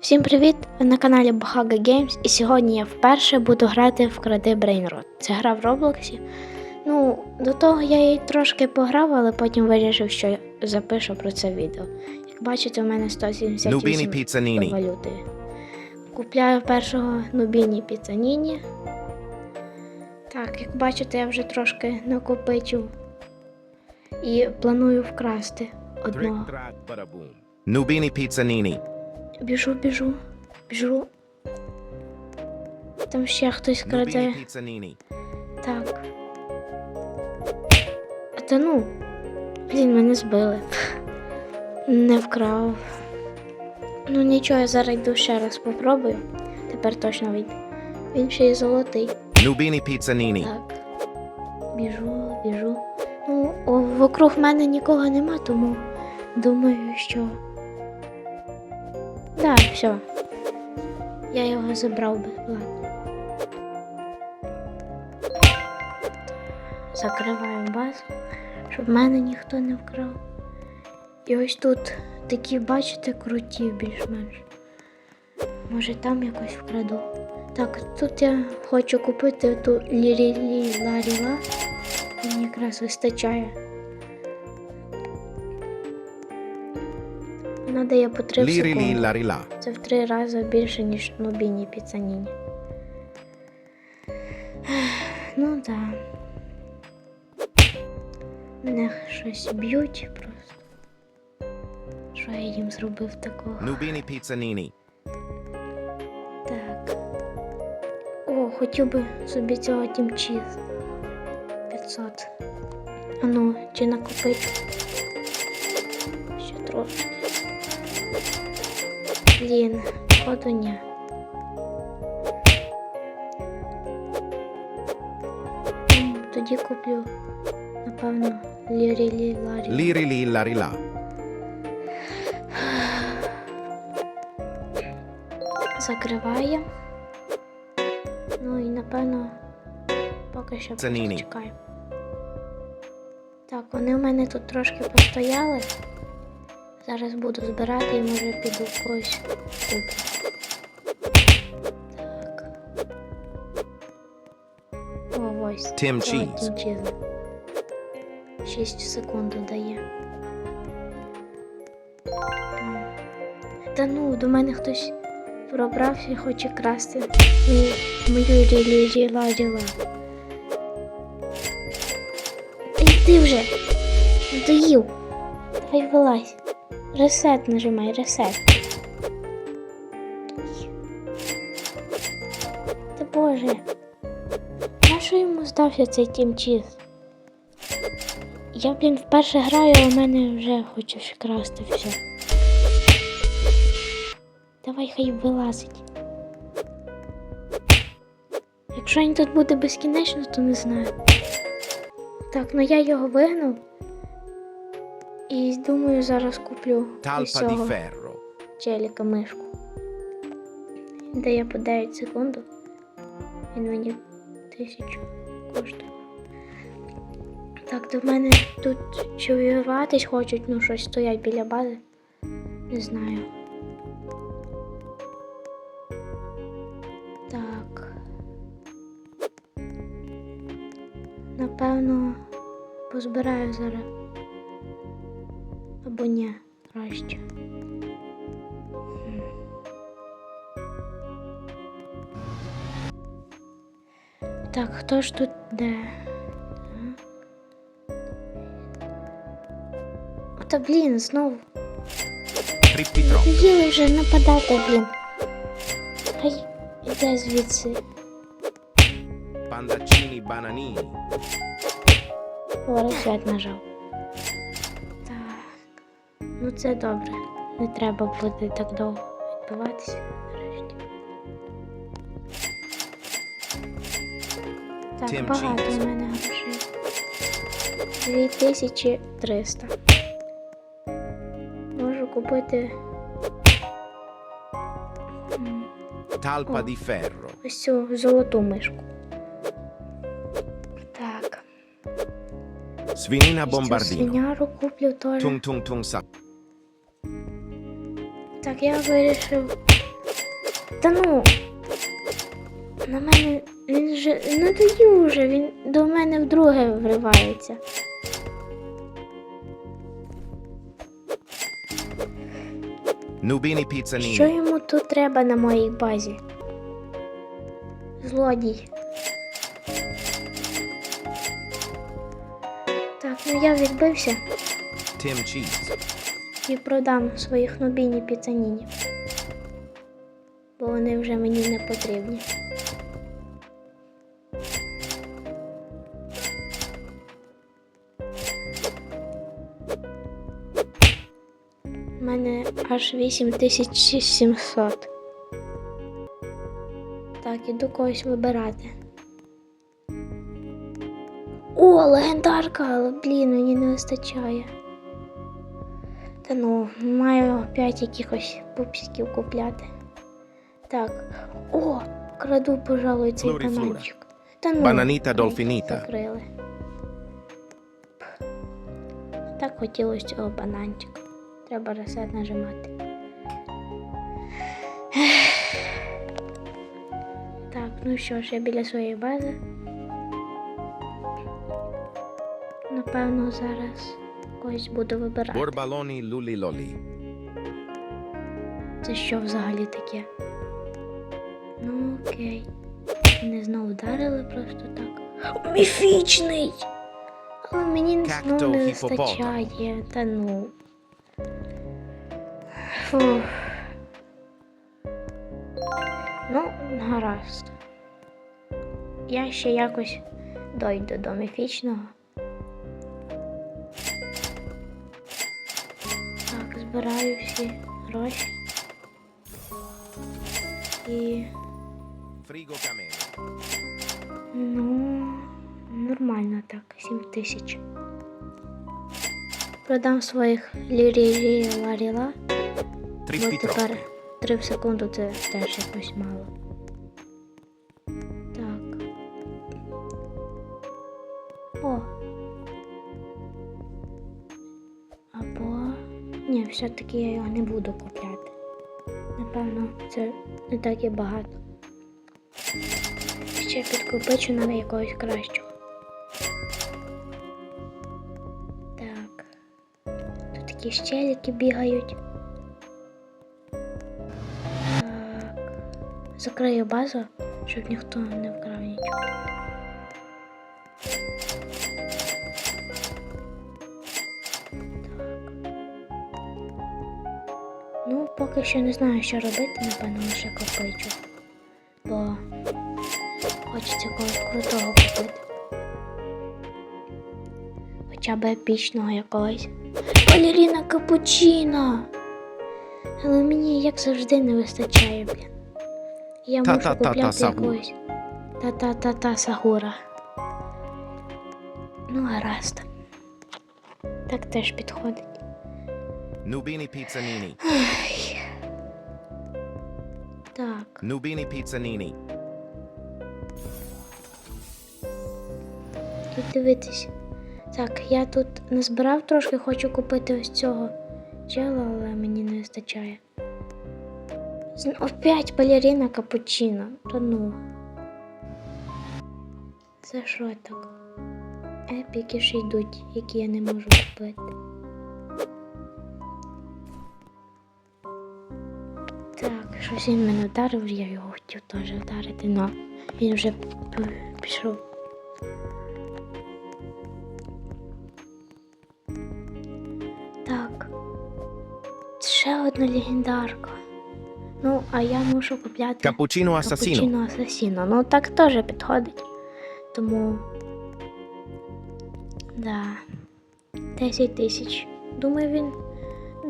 Всім привіт! Ви на каналі Bahага Games і сьогодні я вперше буду грати в Кради Brainrot. Це гра в Роблоксі. Ну, до того я її трошки пограв, але потім вирішив, що запишу про це відео. Як бачите, у мене Nubini 178 валюти. Купляю першого Нубіні Піцаніні. Так, як бачите, я вже трошки накопичив і планую вкрасти одного. Trick, track, Біжу, біжу, біжу. Там ще хтось краде. Так. А Та ну. Блін, мене збили. Не вкрав. Ну нічого, я зараз йду ще раз попробую. Тепер точно вийде. Він ще й золотий. Nubini Pizzanini. Так. Біжу, біжу. Ну, о, вокруг мене нікого нема, тому думаю, що. Все. Я його забрав безплатно. Закриваю базу, щоб мене ніхто не вкрав. І ось тут такі, бачите, круті більш-менш. Може там якось вкраду. Так, тут я хочу купити ту лірі ларіла. Мені якраз вистачає. Вона дає по 3 Liri li секунди. la rila. Це в три рази більше, ніж Нубіні Піцаніні. Ну так. Да. Мене щось б'ють просто. Що я їм зробив такого? Nubini Pizzanini. Так. О, хотів би собі цього тімчіз. 500. А ну, чи накопить? Ще трошки. Блін, походу Тоді куплю, напевно, лірі ларі. Li la. Закриває. Ну і напевно поки що Це Ніні. Так, вони у мене тут трошки постояли. Зараз буду збирати і може піду когось куплю. Так. О, ось. Cheese. тімчиза. 6 секунд дає. Та ну, до мене хтось пробрався і хоче красти мою, мою ріла. Та йди вже! Доїв! Давай вилазь. Ресет нажимай, ресет. Та боже. На що йому здався цей тімчіз? Я, блін, вперше граю, а в мене вже хочеш красти все. Давай хай вилазить. Якщо він тут буде безкінечно, то не знаю. Так, ну я його вигнав. І думаю, зараз куплю Talpa di ferro. челіка мишку. Він дає по 9 секунд. Він мені тисячу коштує. Так, до мене тут чи хочуть, ну щось стоять біля бази. Не знаю. Так. Напевно, позбираю зараз. Або ні, краще. Так, хто ж тут де? Так. Та блін, знову. Trippi troppo. Їли вже нападати, блін. Хай іде звідси. Pandaccini bananini. Поросят нажав. Ну це добре. Не треба буде так довго відбиватися нарешті. Так, Тим багато в мене грошей. 2300. Можу купити Oh. di ferro. ось цю золоту мишку. Так. Ось цю свиняру куплю теж. Sa. Так, я вирішив Та ну. На мене він же не даю вже, він до мене вдруге вривається. Nubini Що йому тут треба на моїй базі? Злодій. Так, ну я відбився Tim Cheese. І продам своїх нубіні піцаніні. Бо вони вже мені не потрібні. У мене аж 8700. Так, іду когось вибирати. О, легендарка, але блін, мені не вистачає. Та ну, маю 5 якихось пупсиків купляти. Так. О, краду, пожалуй, цей Флорі, бананчик. Та ну, Бананіта ай, долфініта. Закрили. Так хотілося цього бананчика. Треба ресет нажимати. Так, ну що ж, я біля своєї бази. Напевно, зараз когось буду вибирати. Borbaloni Luli Loli. Це що взагалі таке? Ну окей. Мене знову вдарили просто так. Міфічний! Але мені знову не вистачає. Та ну. Фух. Ну, гаразд. Я ще якось дойду до міфічного. Збираю всі гроші. І Frigo Camelo. ну, нормально так, 7 тисяч. Продам своїх лірі ларіла, бо тепер Troppi. 3 в секунду це теж якось мало. Так. О. Ні, все-таки я його не буду купляти. Напевно, це не так і багато. Ще підкопичу на якогось кращого. Так. Тут такі щеліки бігають. Так. Закрию базу, щоб ніхто не вкрав нічого. Ну, поки що не знаю, що робити, напевно, лише копичу. Бо хочеться когось крутого купити. Хоча б епічного якогось. Балеріна капучино! Але мені, як завжди, не вистачає, блін. Я Та-та-та-та купляти якогось. Та-та-та-та Сагура. Ну, гаразд. Так теж підходить. Pizzanini. Ай. Так. Nubini Pizzanini. Тут дивитись. Так, я тут назбирав трошки, хочу купити ось цього чела, але мені не вистачає. Опять балерина капучино. Та ну. За що так? Епіки ж йдуть, які я не можу купити. Щось він мене вдарив, я його хотів теж вдарити, але він вже пішов. Так. Ще одна легендарка. Ну, а я мушу купляти Cappuccino Assassino. Капучино Асасіно. Ну так теж підходить. Тому. Да. 10 тисяч. Думаю, він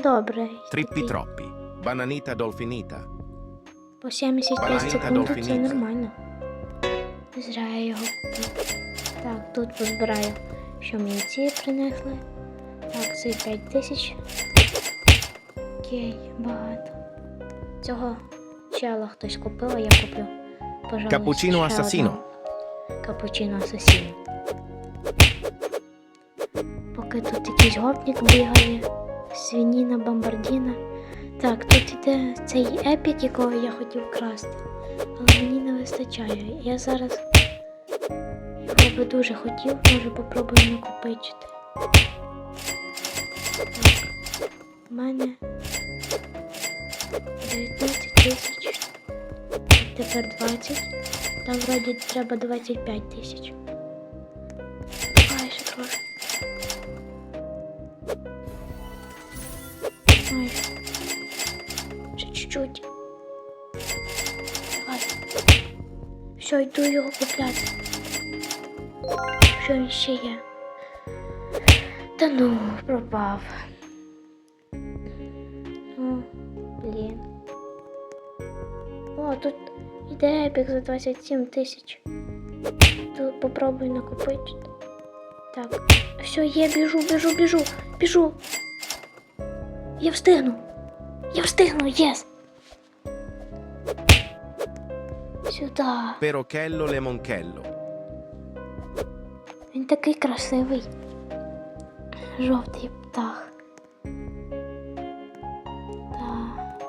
добрий. Trippi такий. Troppi. Bananita Dolfinita. По 75 секунд це нормально. Зря я його. Так, тут позбираю, що мені ці принесли. Так, це 5 тисяч. Окей, багато. Цього чела хтось купив, а я куплю. Пожалуй, Капучино Асасіно. Капучино Асасіно. Поки тут якийсь гопник бігає, свініна, бомбардіна. Так, тут іде цей епік, якого я хотів красти. Але мені не вистачає. Я зараз його би дуже хотів, може попробую накопичити. Так, у мене 19 тисяч. Тепер 20. Там вроді треба 25 тисяч. Йду його купляти. Що він ще є? Та ну, пропав. Ну, блін. О, тут іде епік за 27 тисяч. Тут попробую накопичити. Так, все, є, біжу, біжу, біжу, біжу. Я встигну. Я встигну, єс. Сюди. Perochello Lemonchello. Він такий красивий. Жовтий птах. Так.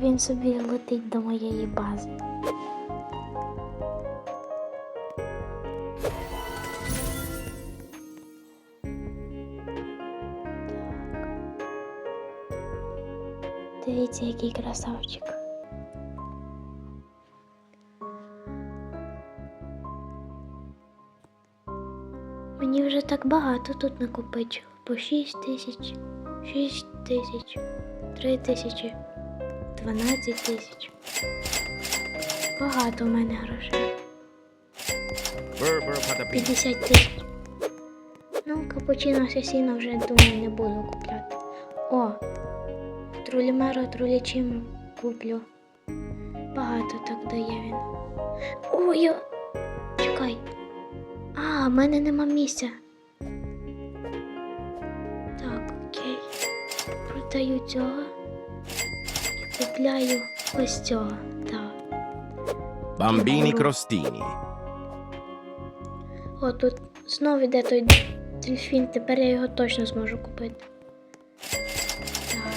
Він собі летить до моєї бази. Дивіться, який красавчик. Так багато тут накопичив. По 6 тисяч, 6 тисяч, 3 тисячі, 12 тисяч. Багато в мене грошей. Burr burr patapim. 50 тисяч. Ну, капучино асасіно вже думаю не буду купляти. О! Трулімеро трулічим куплю. Багато так дає він. О, я. Чекай. А, в мене нема місця. Продаю цього. І купляю ось цього. Так. Burro. crostini. О, тут знову йде той дельфін, тепер я його точно зможу купити. Так.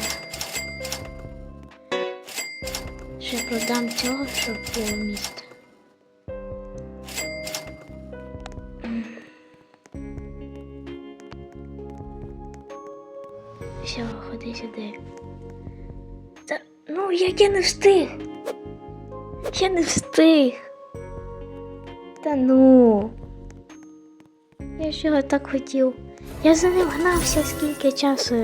Ще продам цього, щоб було місце. Як я не встиг. Я не встиг. Та ну. Я ж його так хотів. Я за ним гнався скільки часу.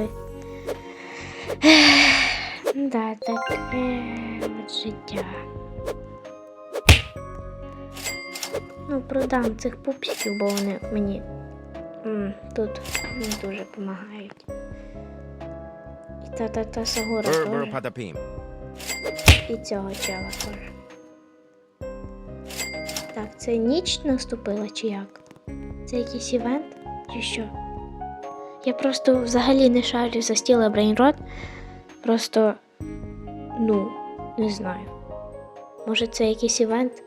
Ех, Да, таке от життя. Ну, продам цих пупсиків, бо вони мені м, тут не дуже допомагають. І та-та-та Сагора І цього чела теж. Так, це ніч наступила чи як? Це якийсь івент чи що? Я просто взагалі не шарю за стіла Брейнрот. Просто, ну, не знаю. Може це якийсь івент?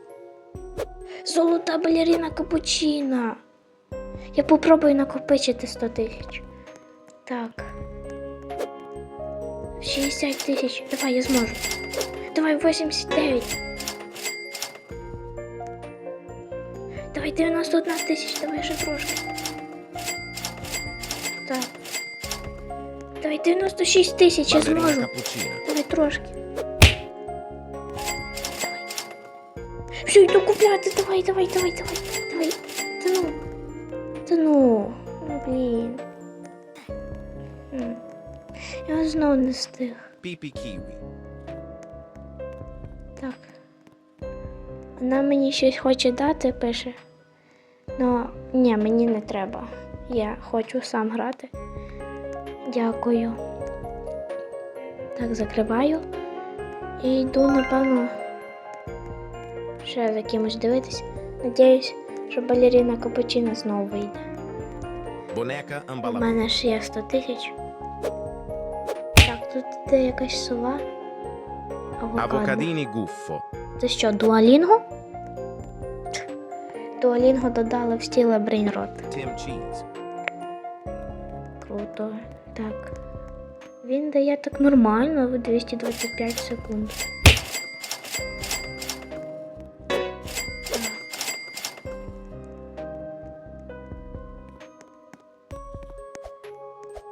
Золота балерина капучина. Я попробую накопичити 100 тисяч. Так. 60 тисяч. Давай, я зможу. Давай 89. Давай 91 тисяч, давай ще трошки. Так. Давай 96 тисяч, я зможу. Давай трошки. Давай. Все, йду купляти, давай, давай, давай, давай, давай. Та ну. Та ну. Ну, блін. Я знову не встиг. Pipi kiwi. Так. Вона мені щось хоче дати, пише. Ну, ні, мені не треба. Я хочу сам грати. Дякую. Так, закриваю. І йду, напевно, ще за кимось дивитись. Надіюсь, що балерина Капучино знову вийде. У мене ж є 100 тисяч. Тут іде якась сова. Авокадо. Avocadini guffo. Це що, дуалінго? Дуалінго додали в стіле Брейнрот. Круто. Так. Він дає так нормально в 225 секунд.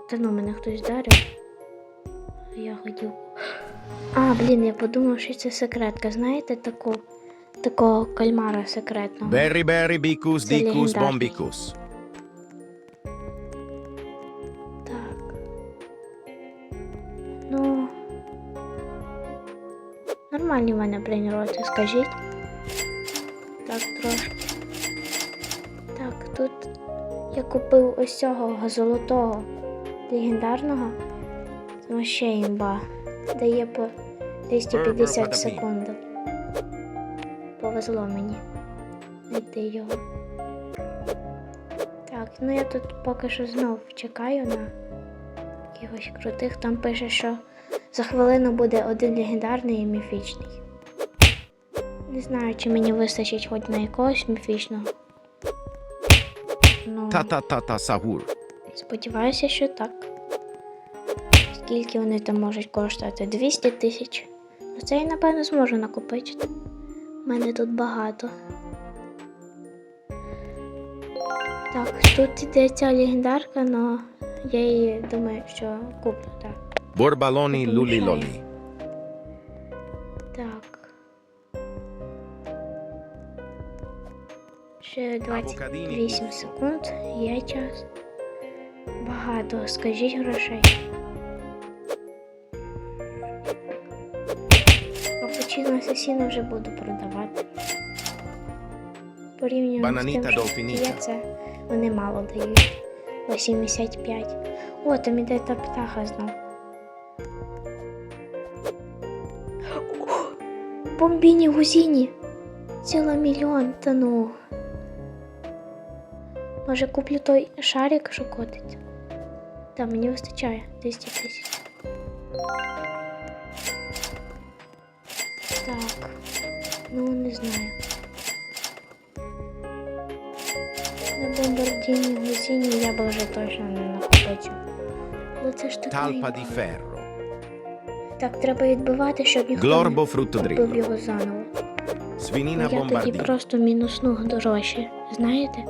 Та ну мене хтось вдарив. А А, блін, я подумав, що це секретка. Знаєте таку, такого кальмара секретного. Berry berry bicus Це легендарний. bombicus. Так. Ну. Нормальні в мене брейнроти, скажіть. Так, трошки. Так, тут я купив ось цього золотого легендарного. Це вообще імба. Дає по 250 секунд. Повезло мені. Знайти його. Так, ну я тут поки що знов чекаю на якихось крутих. Там пише, що за хвилину буде один легендарний і міфічний. Не знаю, чи мені вистачить хоч на якогось міфічного. Ну, ta sahur. сподіваюся, що так. Скільки вони там можуть коштувати? 200 тисяч. Ну це я напевно зможу накопичити. У мене тут багато. Так, тут іде ця легендарка, але я її думаю, що куплю, так. Помішає. loli. Так. Ще 28 секунд, є час. Багато, скажіть грошей. Капучино асасіно вже буду продавати. Порівняно з тим, що є це, вони мало дають. 85. О, там іде та птаха знов. Бомбіні гузіні. Ціла мільйон, та ну. Може куплю той шарик, що котиться. Та мені вистачає 200 тисяч. Так. Ну, не знаю. На бомбардіні гузіні я би вже точно не накопичу. Але це ж така Talpa di ferro. Так, треба відбивати, щоб ніхто Glorbo не купив його заново. Svinina Я тоді bombardino. просто мінусну гроші. Знаєте?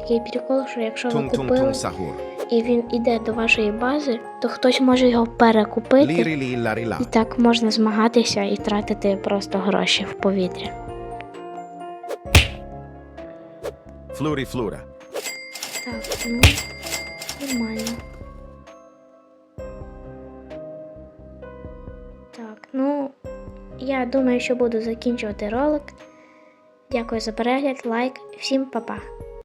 Такий прикол, що якщо ви купили sahur. І він іде до вашої бази, то хтось може його перекупити. І так можна змагатися і тратити просто гроші в повітря. Fluri flura. Так, ну нормально. Так, ну я думаю, що буду закінчувати ролик. Дякую за перегляд, лайк, всім па-па.